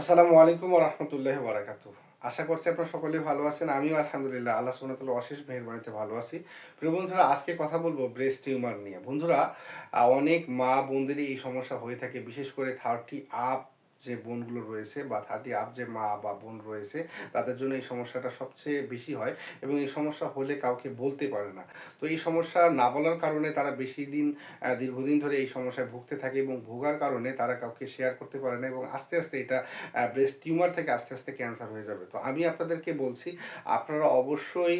আসসালামু আলাইকুম রহমতুল্লাহ বারাকাত আশা করছি আপনারা সকলেই ভালো আছেন। আমিও আলহামদুলিল্লাহ, আল্লাহ সুবহানাহু অশেষ মেহেরবানিতে ভালো আছি। প্রিয় বন্ধুরা, আজকে কথা বলব ব্রেস্ট টিউমার নিয়ে। বন্ধুরা অনেক মা বোনদেরই এই সমস্যা হয়ে থাকে, বিশেষ করে থার্টি আপ যে বোনগুলো রয়েছে বা থার্টি আপ যে মা বা বোন রয়েছে, তাদের জন্য এই সমস্যাটা সবচেয়ে বেশি হয় এবং এই সমস্যা হলে কাউকে বলতে পারে না। তো এই সমস্যা না বলার কারণে তারা বেশি দিন দীর্ঘদিন ধরে এই সমস্যায় ভুগতে থাকে এবং ভোগার কারণে তারা কাউকে শেয়ার করতে পারে না এবং আস্তে আস্তে এটা ব্রেস্ট টিউমার থেকে আস্তে আস্তে ক্যান্সার হয়ে যাবে। তো আমি আপনাদেরকে বলছি, আপনারা অবশ্যই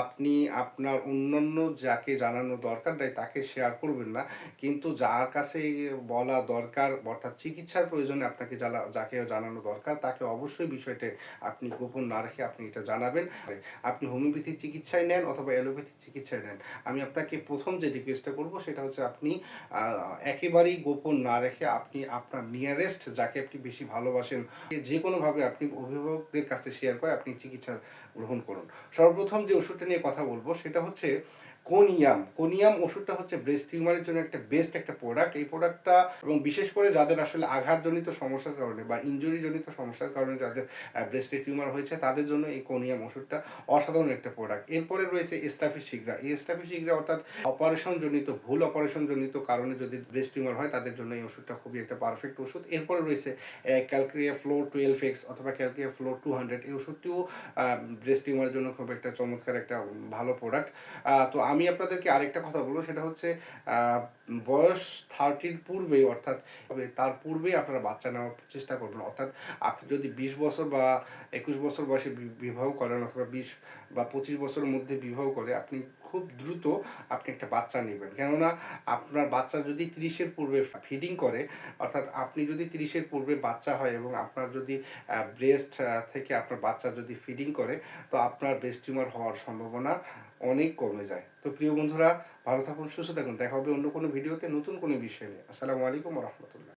আপনি আপনার অন্যান্য যাকে জানানো দরকার নাই তাকে শেয়ার করবেন না। কিন্তু যার কাছে বলা দরকার অর্থাৎ চিকিৎসার প্রয়োজনে আপনাকে জানা, যাকে জানানো দরকার, তাকে অবশ্যই বিষয়টা আপনি গোপন না রেখে আপনি এটা জানাবেন। আপনি হোমিওপ্যাথিক চিকিৎসায় নেন অথবা অ্যালোপ্যাথিক চিকিৎসায় নেন। আমি আপনাকে প্রথম যে রিকোয়েস্টটা করব, সেটা হচ্ছে আপনি একেবারেই গোপন না রেখে আপনি আপনার নিয়ারেস্ট যাকে আপনি বেশি ভালোবাসেন যে কোনোভাবে আপনি অভিভাবকদের কাছে শেয়ার করে আপনি চিকিৎসা গ্রহণ করুন। সর্বপ্রথম যে ওষুধটা নিয়ে কথা বলব, সেটা হচ্ছে কোনিয়াম। কোনিয়াম ওষুধটা হচ্ছে ব্রেস্ট টিউমারের জন্য একটা বেস্ট একটা প্রোডাক্ট এই প্রোডাক্টটা এবং বিশেষ করে যাদের আসলে আঘাতজনিত সমস্যার কারণে বা ইঞ্জুরিজনিত সমস্যার কারণে যাদের ব্রেস্টে টিউমার হয়েছে, তাদের জন্য এই কোনিয়াম ওষুধটা অসাধারণ একটা প্রোডাক্ট এরপরে রয়েছে এস্টাফিসিকরা এই এস্টাফিসিকরা অর্থাৎ অপারেশন জনিত ভুল অপারেশন জনিত কারণে যদি ব্রেস্ট টিউমার হয়, তাদের জন্য এই ওষুধটা খুবই একটা পারফেক্ট ওষুধ। এরপরে রয়েছে ক্যালক্রিয়া ফ্লো টুয়েলভ এক্স অথবা ক্যালক্রিয়া ফ্লো টু হান্ড্রেড এই ওষুধটিও ব্রেস্ট টিউমারের জন্য খুব একটা চমৎকার একটা ভালো প্রোডাক্ট তো আমি আপনাদেরকে আরেকটা কথা বলব, সেটা হচ্ছে বয়স থার্টির পূর্বে, অর্থাৎ তার পূর্বেই আপনারা বাচ্চা নেওয়ার চেষ্টা করবেন। অর্থাৎ আপনি যদি বিশ বছর বা একুশ বছর বয়সে বিবাহ করেন অথবা বিশ বা পঁচিশ বছরের মধ্যে বিবাহ করে, আপনি খুব দ্রুত আপনি একটা বাচ্চা নেবেন। কেননা আপনার বাচ্চা যদি তিরিশের পূর্বে ফিডিং করে, অর্থাৎ আপনি যদি তিরিশের পূর্বে বাচ্চা হয় এবং আপনার যদি ব্রেস্ট থেকে আপনার বাচ্চা যদি ফিডিং করে, তো আপনার ব্রেস্ট টিউমার হওয়ার সম্ভাবনা অনেক কমে যায়। তো প্রিয় বন্ধুরা, ভালো থাকুন, সুস্থ থাকুন। দেখা হবে অন্য কোনো ভিডিওতে নতুন কোনো বিষয় নিয়ে। আসসালামু আলাইকুম রহমতুল্লাহ।